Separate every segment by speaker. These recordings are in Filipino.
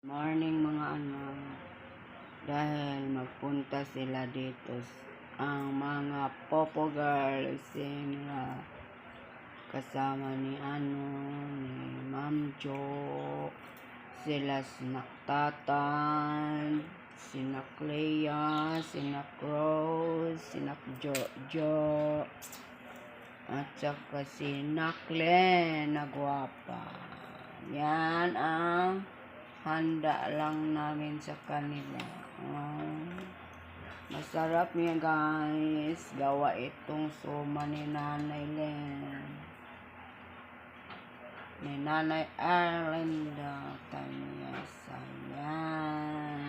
Speaker 1: Morning mga anak. Dahil magpunta sila dito ang mga Popo Girls sila kasama ni ano ni Ma'am Jo sila sina Tatan sina Clea sina Rose sina Jojo at saka si Naklen na gwapa yan ang handa lang namin sa kanila. Oh, masarap niya guys. Gawa itong suma ni Nanay Len. Ni Nanay Arlinda. Kanya sayan.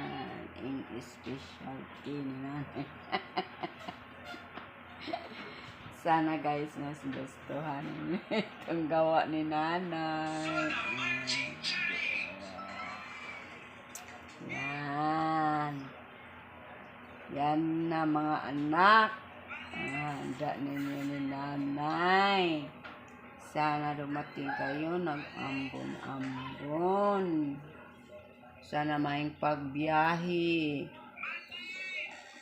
Speaker 1: In specialty ni Nanay. Sana guys, mas gustuhan itong gawa ni Nanay. Mm. Yan na mga anak. Ah, handa ninyo ni nanay. Sana dumating kayo nag-ambon-ambon. Sana maing pagbiyahe.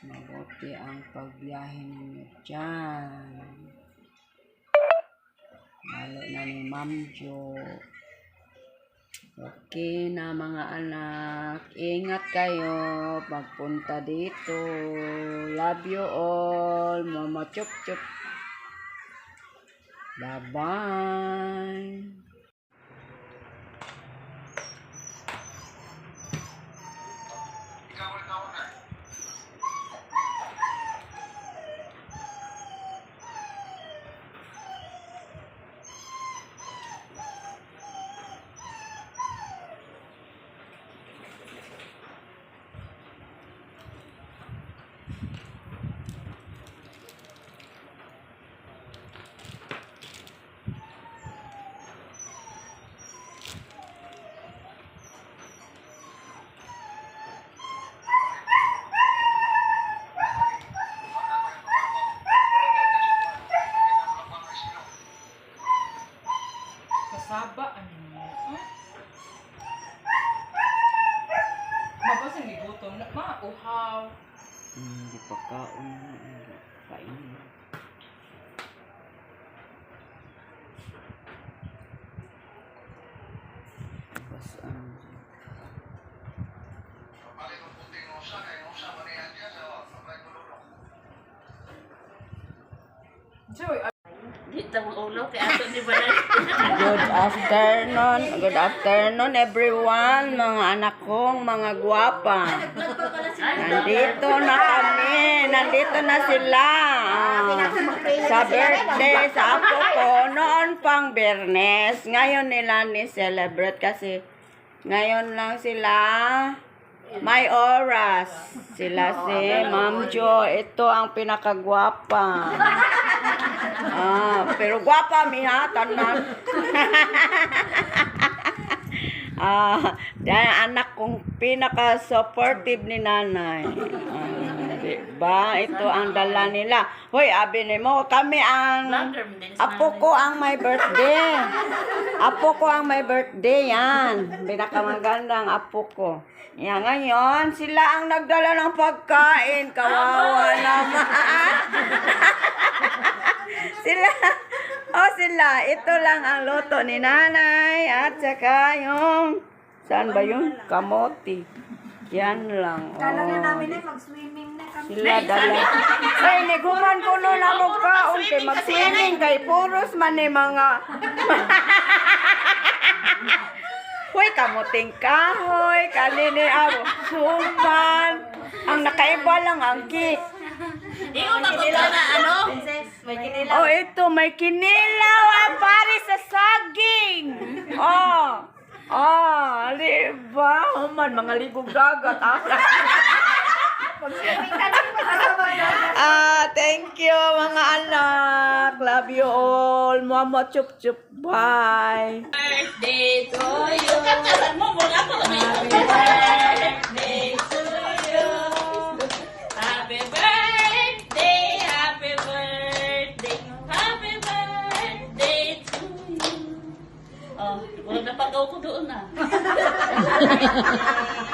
Speaker 1: Mabuti ang pagbiyahe ninyo dyan. Lalo na ni Ma'am Jo. Okay na mga anak. Ingat kayo pagpunta dito. Love you all. Mama chup chup. Bye-bye.
Speaker 2: Kasaba, ano mo? Huh? Mabasang ni gutom. Mauhaw.
Speaker 1: Hindi pa kaon. Hindi kain. Bas ano.
Speaker 2: Joy, ah,
Speaker 3: Dito ang ulo kay ato ni Balay.
Speaker 1: Good afternoon. Good afternoon everyone, mga anak kong mga gwapa. Nandito na kami. Nandito na sila. Sa birthday sa apo ko noon pang Bernes. Ngayon nila ni celebrate kasi ngayon lang sila may oras. Sila si Ma'am Jo. Ito ang pinakagwapa. Ah, pero gwapa mi ha, tanan. ah, dahil anak kong pinaka-supportive ni nanay. Ah, diba? Ito ang dala nila. Hoy, abi ni mo, kami ang... Apo ko ang may birthday. Apo ko ang may birthday, yan. Pinakamagandang apo ko. Yan, ngayon, sila ang nagdala ng pagkain. Kawawa naman. sila, oh sila, ito lang ang luto ni nanay. At saka yung, saan ba yun? Kamote. Yan lang.
Speaker 4: Kala nga
Speaker 1: oh.
Speaker 4: namin ay mag-swimming na kami.
Speaker 1: Sila dala. Ay, niguman ko no na mo ka. Unti mag-swimming kay puros man ni mga... Hoy, kamuting kahoy, kalini abo, suman. Ang nakaiba lang ang cake.
Speaker 3: Iyo mabuta na ano?
Speaker 4: May kinilaw.
Speaker 1: Oh, ito, may kinilaw ang pare sa saging. Oh, oh, diba? Oh, man, mga ligog dagat. Ah. Ah, thank you mga anak. Love you all. Mama chup chup. Bye.
Speaker 3: You.